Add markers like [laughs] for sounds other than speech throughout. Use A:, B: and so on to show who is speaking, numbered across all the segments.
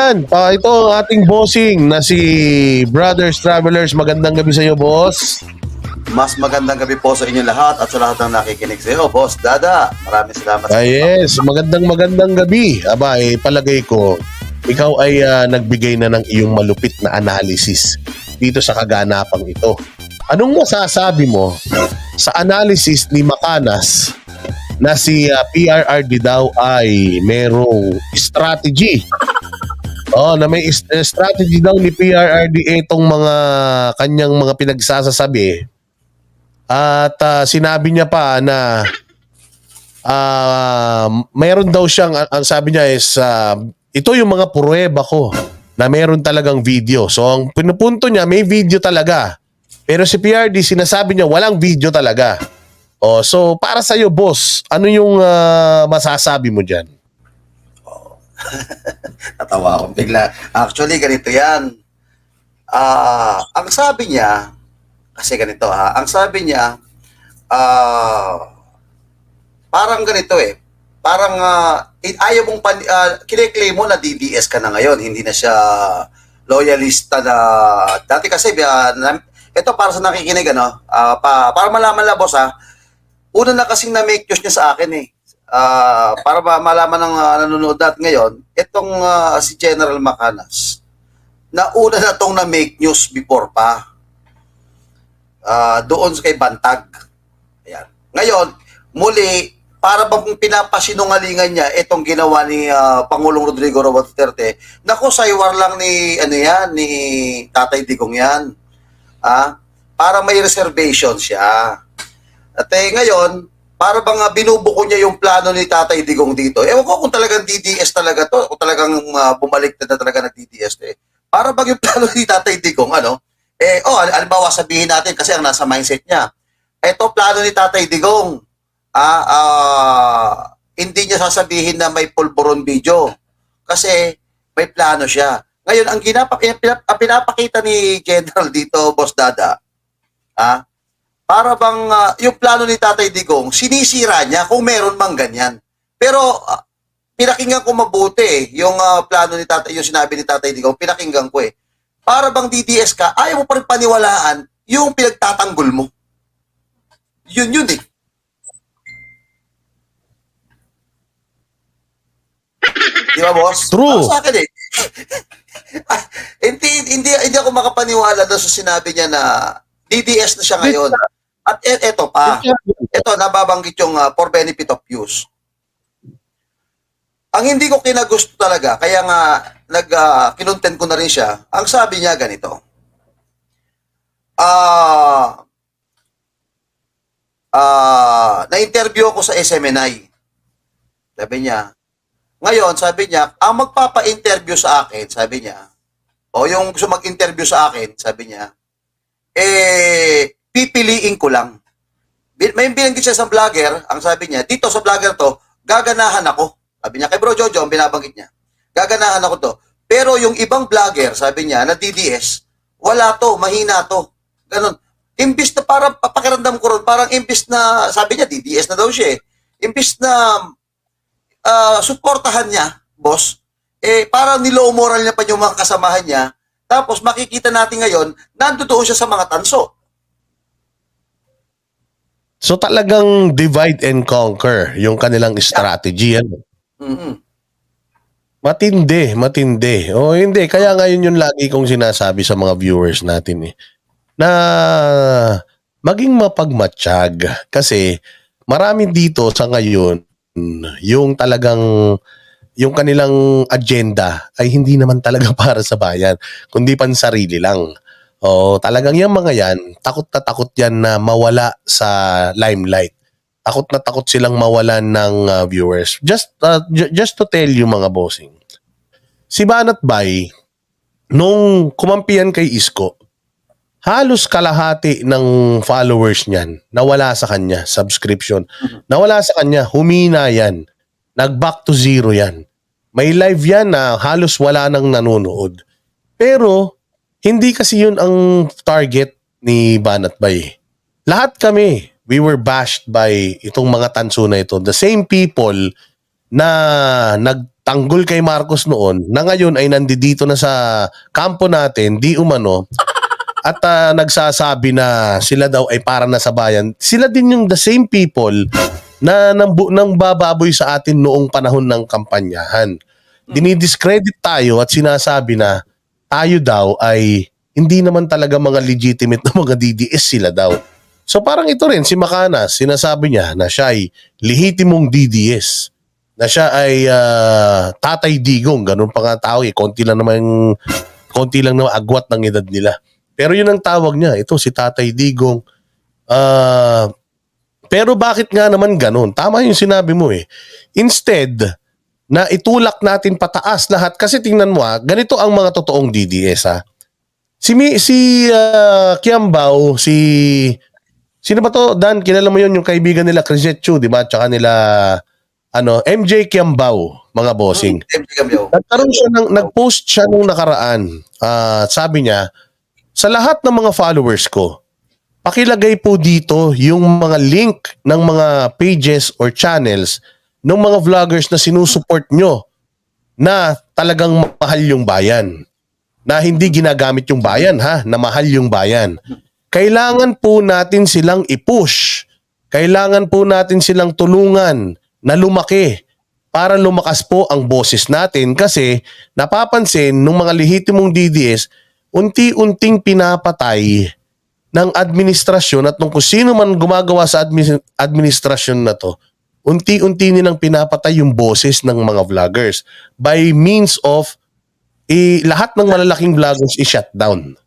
A: Yan, pa ito ang ating bossing na si Brothers Travelers. Magandang gabi sa iyo, boss.
B: Mas magandang gabi po sa inyo lahat at sa lahat ng nakikinig sa iyo, Boss Dada. Maraming salamat
A: Ah, yes, magandang magandang gabi. Aba, eh, palagay ko, ikaw ay ah, nagbigay na ng iyong malupit na analysis dito sa kaganapang ito. Anong masasabi mo sa analysis ni Makanas na si ah, PRRD daw ay merong strategy Oh, na may eh, strategy daw ni PRRD itong mga kanyang mga pinagsasasabi. At ah, sinabi niya pa na ah mayroon daw siyang ang- sabi niya is ah, ito yung mga pruweba ko na meron talagang video. So ang pinupunto niya may video talaga. Pero si PRD sinasabi niya walang video talaga. Oh, so para sa iyo boss, ano yung ah, masasabi mo diyan? [laughs]
B: Natawa akong bigla. Actually, ganito yan. Ah, ang sabi niya, kasi ganito ha, ang sabi niya, ah, parang ganito eh, parang in- ayaw mong, pan, uh, kiniklaim mo na DDS ka na ngayon, hindi na siya loyalista na, dati kasi, na- ito para sa nakikinig, ano, ah, pa, para malaman lang, boss ha, una na kasing na-make news niya sa akin eh. Ah, para ba malaman ng ah, nanonood natin ngayon, itong ah, si General Macanas, na una na itong na-make news before pa. Ah, doon kay Bantag. Ayan. Ngayon, muli, para bang pinapasinungalingan niya itong ginawa ni ah, Pangulong Rodrigo Roa Duterte, naku, saywar lang ni, ano yan, ni Tatay Digong yan. Ah, para may reservation siya. At eh, ngayon, para bang uh, binubuko niya yung plano ni Tatay Digong dito. Ewan ko kung talagang DDS talaga to, o talagang uh, bumalik na, talaga ng DDS eh. Para bang yung [laughs] plano ni Tatay Digong, ano? Eh, oh, al- alimbawa sabihin natin kasi ang nasa mindset niya. Ito plano ni Tatay Digong. Ah, ah, hindi niya sasabihin na may pulburon video. Kasi may plano siya. Ngayon, ang ginapa, pinap- ang pinapakita ni General dito, Boss Dada, ah, para bang ah, yung plano ni Tatay Digong, sinisira niya kung meron mang ganyan. Pero ah, pinakinggan ko mabuti eh, yung ah, plano ni Tatay, yung sinabi ni Tatay Digong, pinakinggan ko eh. Para bang DDS ka, ayaw mo pa rin paniwalaan yung pinagtatanggol mo. Yun yun eh. Di ba, boss?
A: True.
B: Para sa akin eh. [laughs] Hindi, hindi, hindi ako makapaniwala doon sa sinabi niya na DDS na siya ngayon. At e- eto pa, ito nababanggit yung uh, for benefit of use. Ang hindi ko kinagusto talaga, kaya nga nag uh, kinontent ko na rin siya. Ang sabi niya ganito. Ah ah na-interview ako sa SMNI. Sabi niya, ngayon, sabi niya, ang magpapa-interview sa akin, sabi niya, o yung gusto mag-interview sa akin, sabi niya, eh, pipiliin ko lang. May binanggit siya sa vlogger, ang sabi niya, dito sa vlogger to, gaganahan ako. Sabi niya, kay Bro Jojo, ang binabanggit niya, gaganahan ako to. Pero yung ibang vlogger, sabi niya, na DDS, wala to, mahina to. Ganon. Imbis na parang papakiramdam ko ron, parang imbis na, sabi niya, DDS na daw siya eh. Imbis na ah, suportahan niya, boss, eh parang nilow moral niya pa yung mga kasamahan niya. Tapos makikita natin ngayon, nandoon siya sa mga tanso.
A: So talagang divide and conquer yung kanilang strategy. Ano?
B: Mhm.
A: Matindi, matindi. O hindi, kaya ngayon yung lagi kong sinasabi sa mga viewers natin eh. Na maging mapagmatsyag. Kasi marami dito sa ngayon yung talagang yung kanilang agenda ay hindi naman talaga [laughs] para sa bayan, kundi pansarili lang. O talagang yung mga yan, takot na takot yan na mawala sa limelight. Takot na takot silang mawalan ng uh, viewers. Just uh, ju- just to tell you mga bossing. Si Banat Bay nung kumampihan kay Isko, halos kalahati ng followers niyan nawala sa kanya, subscription. Nawala sa kanya, humina yan. Nag-back to zero yan. May live yan na halos wala nang nanonood. Pero, hindi kasi yun ang target ni Banat Bay. Lahat kami, we were bashed by itong mga tanso na ito. The same people na nag tanggol kay Marcos noon na ngayon ay nandito na sa kampo natin, di umano, at ah, nagsasabi na sila daw ay para na sa bayan. Sila din yung the same people na nang, nang bababoy sa atin noong panahon ng kampanyahan. Dinidiscredit tayo at sinasabi na tayo daw ay hindi naman talaga mga legitimate na mga DDS sila daw. So parang ito rin, si Makanas, sinasabi niya na siya ay lehitimong DDS. Na siya ay ah, tatay digong, ganun pa nga tao eh. Konti lang naman, konti lang naman agwat ng edad nila. Pero yun ang tawag niya, ito si tatay digong. Ah, pero bakit nga naman ganun? Tama yung sinabi mo eh. Instead, na itulak natin pataas lahat kasi tingnan mo ah, ganito ang mga totoong DDS ah. Si Mi, si ah, Kiambao, si Sino ba to? Dan, kilala mo yun yung kaibigan nila Crisetchu, di ba? Tsaka nila ano, MJ Kiambao, mga bossing. Nagkaroon siya ng nag-post siya nung nakaraan. Ah, sabi niya, sa lahat ng mga followers ko, pakilagay po dito yung mga link ng mga pages or channels ng mga vloggers na sinusuport nyo na talagang mahal yung bayan. Na hindi ginagamit yung bayan ha, na mahal yung bayan. Kailangan po natin silang i-push. Kailangan po natin silang tulungan na lumaki para lumakas po ang boses natin kasi napapansin ng mga lehitimong DDS unti-unting pinapatay ng administrasyon at nung kung sino man gumagawa sa admi- administrasyon na to, unti-unti nilang pinapatay yung boses ng mga vloggers by means of i lahat ng malalaking vloggers i-shut down.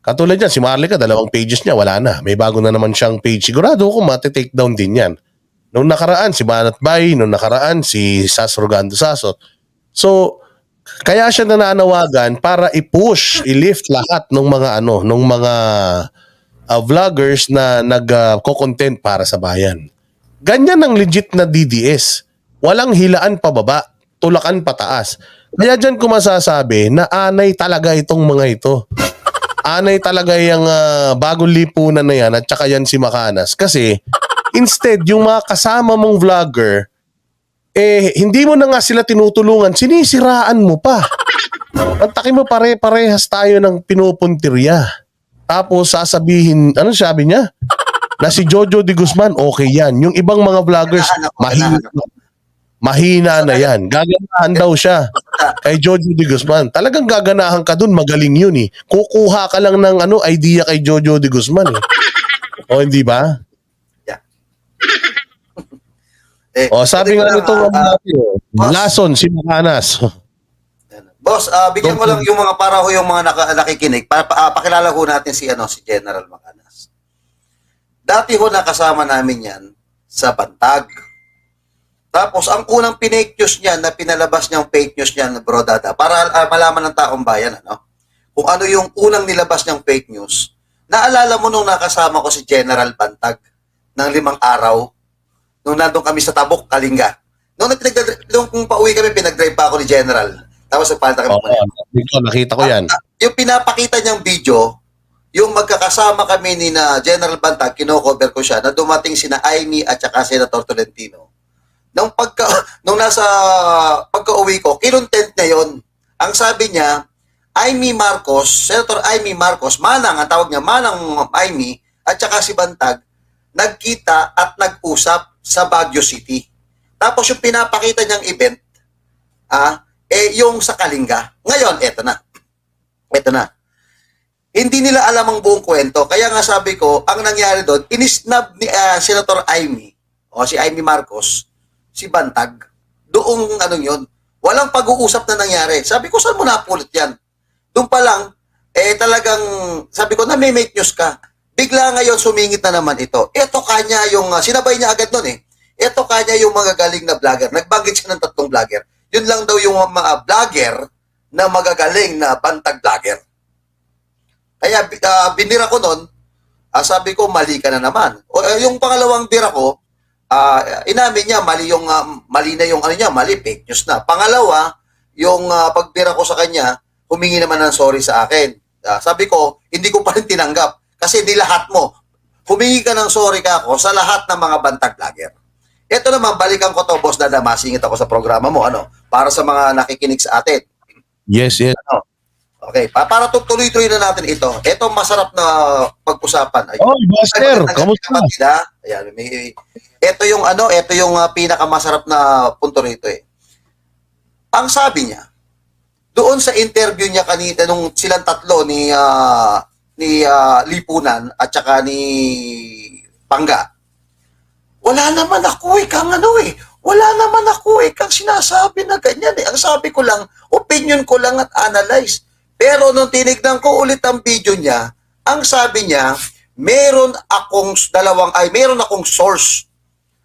A: Katulad yan, si Marlica, dalawang pages niya, wala na. May bago na naman siyang page. Sigurado ko mati-take down din yan. Nung nakaraan, si Banat Bay, nung nakaraan, si Sas Rogando Sasot. So, kaya siya nananawagan para i-push, i-lift lahat ng mga ano, ng mga uh, vloggers na nag-content para sa bayan. Ganyan ang legit na DDS. Walang hilaan pababa, tulakan pataas. Kaya dyan ko masasabi na anay talaga itong mga ito. Anay talaga yung ah, bagong lipunan na yan at saka yan si Makanas. Kasi instead, yung mga kasama mong vlogger, eh, hindi mo na nga sila tinutulungan, sinisiraan mo pa. Ang taki mo pare-parehas tayo ng pinupuntirya. Tapos sasabihin, ano sabi niya? Na si Jojo de Guzman, okay yan. Yung ibang mga vloggers, mahina, mahina na yan. Gaganahan daw siya kay Jojo de Guzman. Talagang gaganahan ka dun, magaling yun eh. Kukuha ka lang ng ano, idea kay Jojo de Guzman eh. o hindi ba? [laughs]
B: Eh,
A: O sabi
B: ko
A: nga nito,
B: ah, boss.
A: Lason, si Makanas. [laughs]
B: Boss, ah, bigyan ko
A: Don't-
B: lang yung mga para ho yung mga naka, nakikinig. Pa, pa, ah, pakilala ho natin si ano si General Macanas. Dati ho nakasama namin yan sa Bantag. Tapos ang unang pinake news niya na pinalabas niyang fake news niya na bro dada para ah, malaman ng taong bayan ano kung ano yung unang nilabas niyang fake news. Naalala mo nung nakasama ko si General Bantag ng limang araw nung nandun kami sa Tabok, Kalinga. Nung, nagpinag- nung kung pauwi kami, pinag-drive pa ako ni General. Tapos nagpalta kami.
A: Oo, dito, nakita ko yan.
B: Ah, yung pinapakita niyang video, yung magkakasama kami ni na General Bantag, kino-cover ko siya, na dumating sina Aimee at saka Senator Tolentino. Nung pagka [laughs] nung nasa pagka-uwi ko, kinontent niya yon. Ang sabi niya, Aimee Marcos, Senator Aimee Marcos, Manang, ang tawag niya, Manang Aimee, at saka si Bantag, nagkita at nag-usap sa Baguio City. Tapos yung pinapakita niyang event, ah, eh yung sa Kalinga. Ngayon, eto na. Eto na. Hindi nila alam ang buong kwento. Kaya nga sabi ko, ang nangyari doon, inisnab ni ah, Senator Aimee, o si Aimee Marcos, si Bantag, doong ano yun. Walang pag-uusap na nangyari. Sabi ko, saan mo napulot yan? Doon pa lang, eh talagang, sabi ko, na may make news ka. Bigla ngayon sumingit na naman ito. Ito kanya yung, ah, sinabay niya agad nun eh. Ito kanya yung mga galing na vlogger. Nagbanggit siya ng tatlong vlogger. Yun lang daw yung mga vlogger na magagaling na bantag vlogger. Kaya ah, binira ko nun, ah, sabi ko, mali ka na naman. O, eh, yung pangalawang bira ko, ah, inamin niya, mali, yung, ah, mali na yung ano niya, mali, fake news na. Pangalawa, yung ah, pagbira ko sa kanya, humingi naman ng sorry sa akin. Ah, sabi ko, hindi ko pa rin tinanggap. Kasi di lahat mo. Humingi ka ng sorry ka ako sa lahat ng mga bantag vlogger. Ito naman, balikan ko to, boss Dada, masingit ako sa programa mo. Ano? para sa mga nakikinig sa atin.
A: Yes, yes.
B: Okay, pa para tu- tuloy-tuloy na natin ito. Ito masarap na pag-usapan. Ay,
A: Oh, Buster, kamusta?
B: Ayan, may, ito yung ano, ito yung ah, pinakamasarap na punto rito eh. Ang sabi niya, doon sa interview niya kanina nung silang tatlo ni ah, ni ah, Lipunan at saka ni Pangga. Wala naman ako eh, kang ano eh. Wala naman ako eh, kang sinasabi na ganyan eh. Ang sabi ko lang, opinion ko lang at analyze. Pero nung tinignan ko ulit ang video niya, ang sabi niya, meron akong dalawang, ay meron akong source.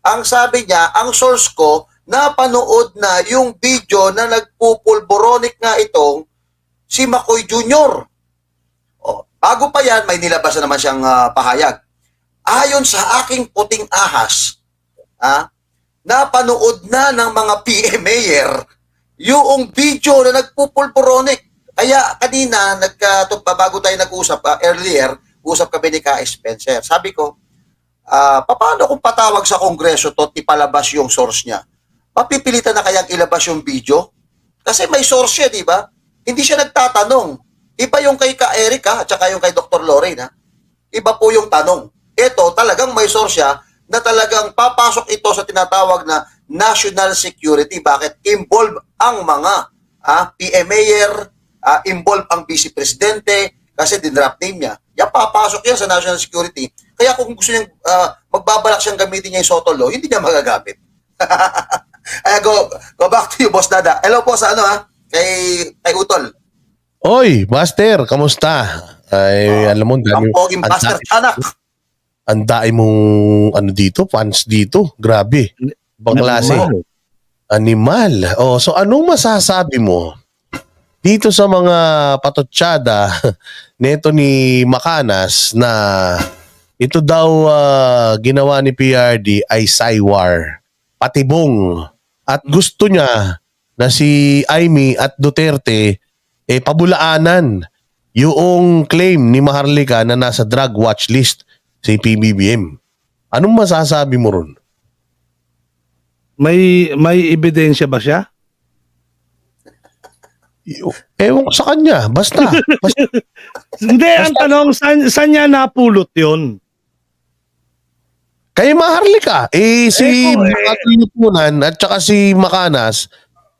B: Ang sabi niya, ang source ko, napanood na yung video na nagpupulboronic nga itong si Makoy Jr. O, bago pa yan, may nilabas na naman siyang ah, pahayag. Ayon sa aking puting ahas, ah, napanood na ng mga PMAer yung video na nagpupulboronic. Kaya kanina, nagka, to- bago tayo nag-usap ah, earlier, usap kami ni Ka Spencer. Sabi ko, ah, paano kung patawag sa kongreso to at ipalabas yung source niya? Mapipilitan na kayang ilabas yung video? Kasi may source siya, di ba? Hindi siya nagtatanong. Iba yung kay Ka Eric ha, at saka yung kay Dr. Lorraine ha. Iba po yung tanong. Ito, talagang may source siya na talagang papasok ito sa tinatawag na national security. Bakit? Involve ang mga ah, PMAer, ah, involve ang vice presidente, kasi dinrap name niya. Yan, papasok yan sa national security. Kaya kung gusto niyang ah, magbabalak siyang gamitin niya yung SOTO law, hindi niya magagamit. [laughs] Ay, go, go back to you, Boss Dada. Hello po sa ano ha, kay, kay Utol.
A: Oy, Buster, kamusta? Ay, alam mo, dami,
B: poging
A: ang
B: Buster
A: dami-
B: Chanak.
A: ang dami mong ano dito, fans dito. Grabe. Ibang klase. Animal. Oh, so anong masasabi mo dito sa mga patotsyada [laughs] neto ni Makanas na ito daw ah, ginawa ni PRD ay Saywar, patibong at gusto niya na si Aimee at Duterte eh pabulaanan yung claim ni Maharlika na nasa drug watch list si PBBM. Anong masasabi mo ron?
C: May may ebidensya ba siya?
A: Ewan sa kanya. Basta. [laughs] basta
C: Hindi, ang tanong, saan, saan niya napulot yon?
A: kay Maharlika. Eh, si
C: Eh, kung, eh,
A: Makatilipunan at saka si Makanas,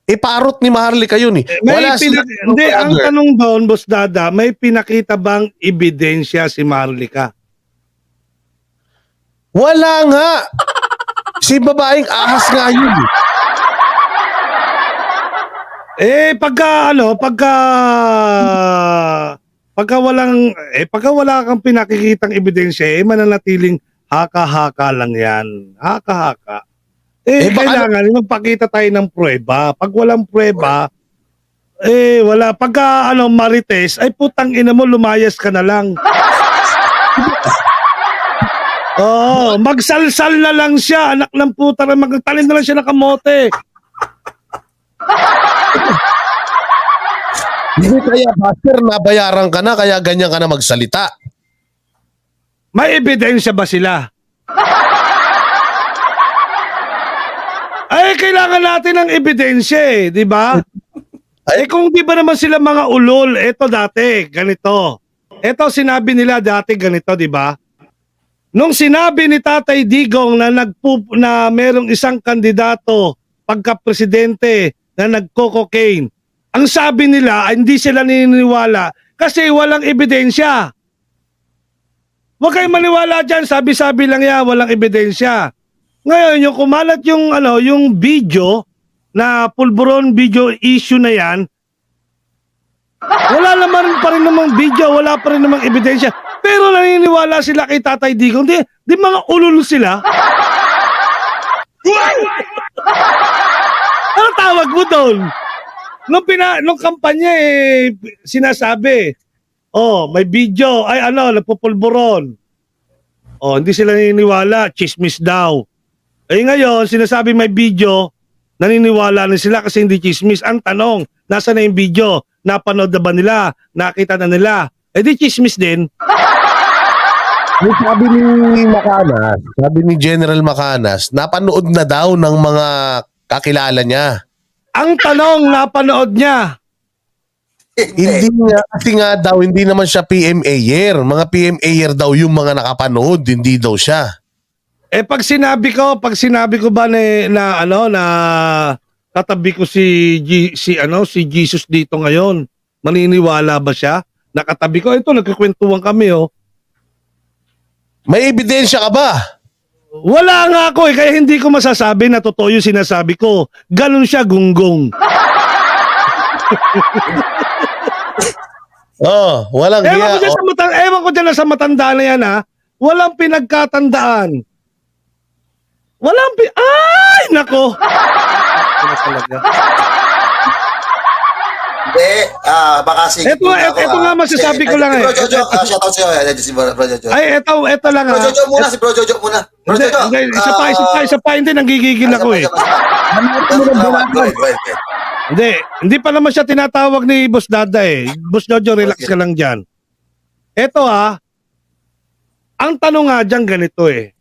A: eh, parot ni Maharlika yun eh.
C: May
A: Wala
C: pina-
A: sila-
C: hindi, ang tanong doon, Boss Dada, may pinakita bang ebidensya si Marlica?
A: Wala nga. Si babaeng ahas nga yun. eh.
C: Eh, pagka, ano, pagka, pagka walang, eh, pagka wala kang pinakikitang ebidensya, eh, mananatiling haka-haka lang yan. Haka-haka. Eh,
A: Eh,
C: kailangan magpakita tayo ng prueba. Pag walang prueba, eh, wala. Pagka, ano, marites, ay putang ina mo, lumayas ka na lang. [laughs] Oo, magsalsal na lang siya. Anak ng puta na magtalin na lang siya ng kamote.
A: Hindi kaya, Buster, nabayaran ka na, kaya ganyan ka na magsalita.
C: May ebidensya ba sila? Ay, kailangan natin ng ebidensya eh, di ba? Ay, kung di ba naman sila mga ulol, eto dati, ganito. Eto sinabi nila dati ganito, di ba? Nung sinabi ni Tatay Digong na nagpup na merong isang kandidato pagka-presidente na nagko-cocaine, ang sabi nila, ay hindi sila naniniwala kasi walang ebidensya. Huwag kayong maniwala dyan, sabi-sabi lang yan, walang ebidensya. Ngayon, yung kumalat yung, ano, yung video na pulburon video issue na yan, wala naman pa rin namang video, wala pa rin namang ebidensya. Pero naniniwala sila kay Tatay Digong. Di, di mga ulul sila. Ano tawag mo doon? Nung, pina, nung kampanya eh, sinasabi, oh, may video, ay ano, nagpupulburon. Oh, hindi sila naniniwala, chismis daw. Eh ngayon, sinasabi may video, naniniwala na sila kasi hindi chismis. Ang tanong, nasa na yung video? Napanood na ba nila? Nakita na nila? Eh di chismis din.
A: Yung sabi ni Makanas, sabi ni General Makanas, napanood na daw ng mga kakilala niya.
C: Ang tanong, napanood niya.
A: Hindi nga, kasi nga daw, hindi naman siya PMA-er. Mga PMA-er daw yung mga nakapanood, hindi daw siya.
C: Eh pag sinabi ko, pag sinabi ko ba na, na ano na katabi ko si G- si ano si Jesus dito ngayon, maniniwala ba siya? Nakatabi ko ito nagkukwentuhan kami oh.
A: May ebidensya ka ba?
C: Wala nga ako eh, kaya hindi ko masasabi na totoo yung sinasabi ko. Ganun siya gunggong. [laughs]
A: Oh, walang
C: Ewan ko dyan sa, mata- ewan ko dyan sa matanda na yan ha. Walang pinagkatandaan. Walang pi... Ay, nako! [laughs] Ano talaga?
B: Hindi, ah, baka sige.
C: Eto nga,
B: muna ako,
C: eto
B: ah.
C: nga masasabi ko lang eh.
B: Bro Jojo, ah, shoutout sa'yo. Ayan, si Bro Bro Jojo.
C: Ay, eto, eto lang
B: Bro
C: ha.
B: Jojo muna, si Bro Jojo muna. Bro
C: Hindi,
B: Jojo.
C: hindi, isa pa, isa pa, isa pa, hindi, nanggigigil ako eh. Hindi, hindi pa naman siya tinatawag ni Boss Dada eh. Boss Jojo, relax ka lang dyan. Eto ha, ang tanong nga dyan ganito eh.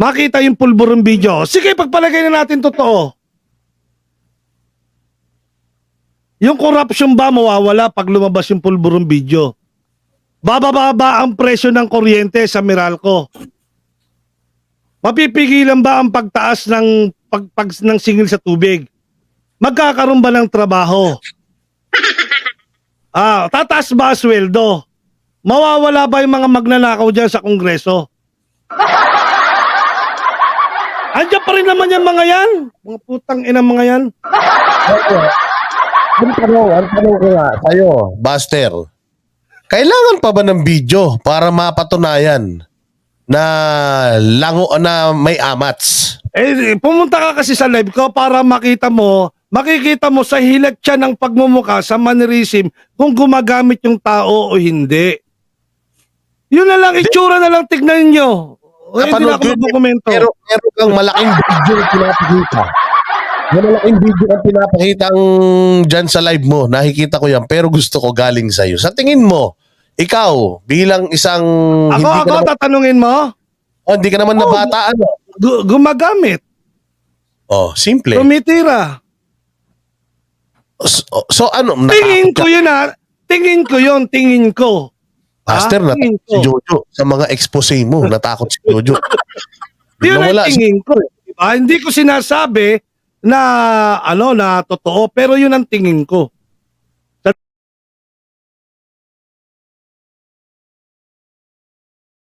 C: Makita yung pulburong video. Sige, pagpalagay na natin totoo. Yung corruption ba mawawala pag lumabas yung pulburong video? Bababa ba ang presyo ng kuryente sa Meralco? Mapipigilan ba ang pagtaas ng pag, pag ng singil sa tubig? Magkakaroon ba ng trabaho? [laughs] Ah, tataas ba ang sweldo? Mawawala ba yung mga magnanakaw dyan sa kongreso? [laughs] Andiyan pa rin naman yung mga yan. Mga putang ina mga yan.
A: Ang tanong, ang tanong ko nga sa'yo, Buster, kailangan pa ba ng video para mapatunayan na lango na may amats?
C: Eh, pumunta ka kasi sa live ko para makita mo, makikita mo sa hilat siya ng pagmumuka sa mannerism kung gumagamit yung tao o hindi. Yun na lang, itsura na lang tignan nyo. O, hindi na ako magdokumento.
A: Pero meron kang malaking video na pinapakita. May malaking video na pinapakita ang dyan sa live mo. Nakikita ko yan. Pero gusto ko galing sa'yo. Sa tingin mo, ikaw, bilang isang...
C: Ako,
A: hindi,
C: ako,
A: ka naman,
C: tatanungin mo,
A: oh, hindi ka naman
C: Oh,
A: nabata, ano?
C: gu- gumagamit,
A: Oh, simple.
C: tumitira.
A: So, so ano?
C: Tingin ko yun ha. Tingin ko yun, tingin ko.
A: Master,
C: Ah,
A: natakot si. Jojo. Sa mga expose mo, natakot si Jojo. [laughs]
C: Yun ang tingin ko. Diba? Hindi ko sinasabi na ano na totoo pero yun ang tingin ko.